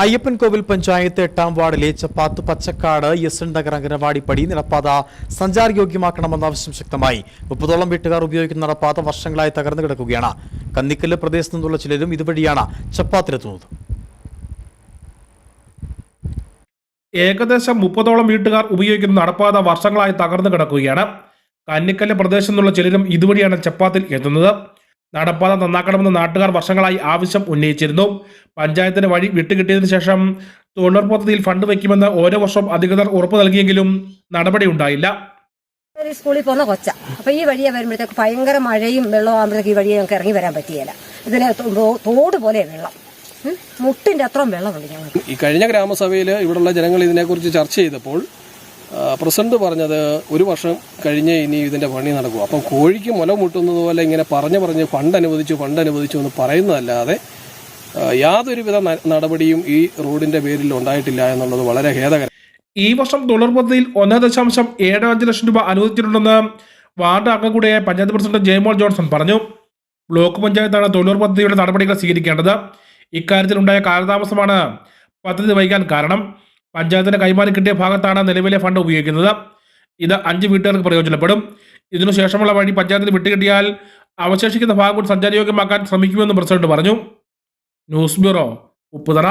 അയ്യപ്പൻകോവിൽ പഞ്ചായത്ത് എട്ടാം വാർഡിലെ ചപ്പാത്ത് Pachakkad S N Nagar anganwadi പടി നടപ്പാത സഞ്ചാരയോഗ്യമാക്കണമെന്ന ആവശ്യം ശക്തമായി. മുപ്പതോളം വീട്ടുകാർ ഉപയോഗിക്കുന്ന നടപ്പാത വർഷങ്ങളായി തകർന്നു കിടക്കുകയാണ്. കന്നിക്കല്ല് പ്രദേശത്തു നിന്നുള്ള ചിലരും ഇതുവഴിയാണ് ചപ്പാത്തിലെത്തുന്നത്. ഏകദേശം മുപ്പതോളം വീട്ടുകാർ ഉപയോഗിക്കുന്ന നടപ്പാത വർഷങ്ങളായി തകർന്നു കിടക്കുകയാണ്. കന്നിക്കല്ല് പ്രദേശത്തു നിന്നുള്ള ചിലരും ഇതുവഴിയാണ് ചപ്പാത്തിൽ എത്തുന്നത്. നടപ്പാത നന്നാക്കണമെന്ന് നാട്ടുകാർ വർഷങ്ങളായി ആവശ്യം ഉന്നയിച്ചിരുന്നു. പഞ്ചായത്തിന് വഴി വിട്ടുകിട്ടിയതിനു ശേഷം തൊഴിലുറപ്പ് പദ്ധതിയിൽ ഫണ്ട് വയ്ക്കുമെന്ന് ഓരോ വർഷവും അധികൃതർ ഉറപ്പു നൽകിയെങ്കിലും നടപടി ഉണ്ടായില്ല. സ്കൂളിൽ പോകുന്ന കൊച്ച. അപ്പൊ ഈ വഴിയെ വരുമ്പോഴത്തേക്ക് ഭയങ്കര മഴയും വെള്ളവും ആകുമ്പോഴത്തേക്ക് ഈ വഴിയെ ഞങ്ങൾക്ക് ഇറങ്ങി വരാൻ പറ്റിയല്ല ഇതിന് തോട് പോലെ വെള്ളം. മുട്ടിന്റെ അത്രയും വെള്ളമുണ്ട് ഞങ്ങൾക്ക്. ഈ കഴിഞ്ഞ ഗ്രാമസഭയിൽ ഇവിടുള്ള ജനങ്ങൾ ഇതിനെക്കുറിച്ച് ചർച്ച ചെയ്തപ്പോൾ പ്രസിഡന്റ് പറഞ്ഞത് ഒരു വർഷം കഴിഞ്ഞ് ഇനി ഇതിന്റെ പണി നടക്കും. അപ്പം കോഴിക്ക് മുല മുട്ടുന്നത് പോലെ ഇങ്ങനെ പറഞ്ഞു പറഞ്ഞ് ഫണ്ട് അനുവദിച്ചു ഫണ്ട് അനുവദിച്ചു എന്ന് പറയുന്നതല്ലാതെ യാതൊരുവിധ നടപടിയും ഈ റോഡിന്റെ പേരിൽ ഉണ്ടായിട്ടില്ല എന്നുള്ളത് വളരെ ഖേദകരം. ഈ വർഷം തൊഴിലുറപ്പ് പദ്ധതിയിൽ ഒന്ന് ദശാംശം ഏഴ് അഞ്ച് ലക്ഷം രൂപ അനുവദിച്ചിട്ടുണ്ടെന്ന് വാർഡ് അംഗം കൂടിയായ പഞ്ചായത്ത് പ്രസിഡന്റ് ജയമോൾ ജോൺസൺ പറഞ്ഞു. ബ്ലോക്ക് പഞ്ചായത്താണ് തൊഴിലുറപ്പ് പദ്ധതിയുടെ നടപടികൾ സ്വീകരിക്കേണ്ടത്. ഇക്കാര്യത്തിലുണ്ടായ കാലതാമസമാണ് പദ്ധതി വൈകാൻ കാരണം. പഞ്ചായത്തിന് കൈമാറി കിട്ടിയ ഭാഗത്താണ് നിലവിലെ ഫണ്ട് ഉപയോഗിക്കുന്നത്. ഇത് അഞ്ച് വീട്ടുകാർക്ക് പ്രയോജനപ്പെടും. ഇതിനുശേഷമുള്ള വഴി പഞ്ചായത്തിന് വിട്ടുകിട്ടിയാൽ അവശേഷിക്കുന്ന ഭാഗം കൂടി സഞ്ചാരയോഗ്യമാക്കാൻ ശ്രമിക്കുമെന്നും പ്രസിഡന്റ് പറഞ്ഞു. News bureau Upputhara.